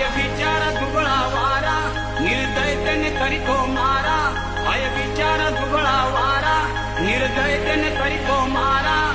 ભય વિચાર દુબળા વારા નિર્દય તન કરી તો મારા. ભય વિચાર દુબળા વારા નિર્દય તન કરી તો મારા.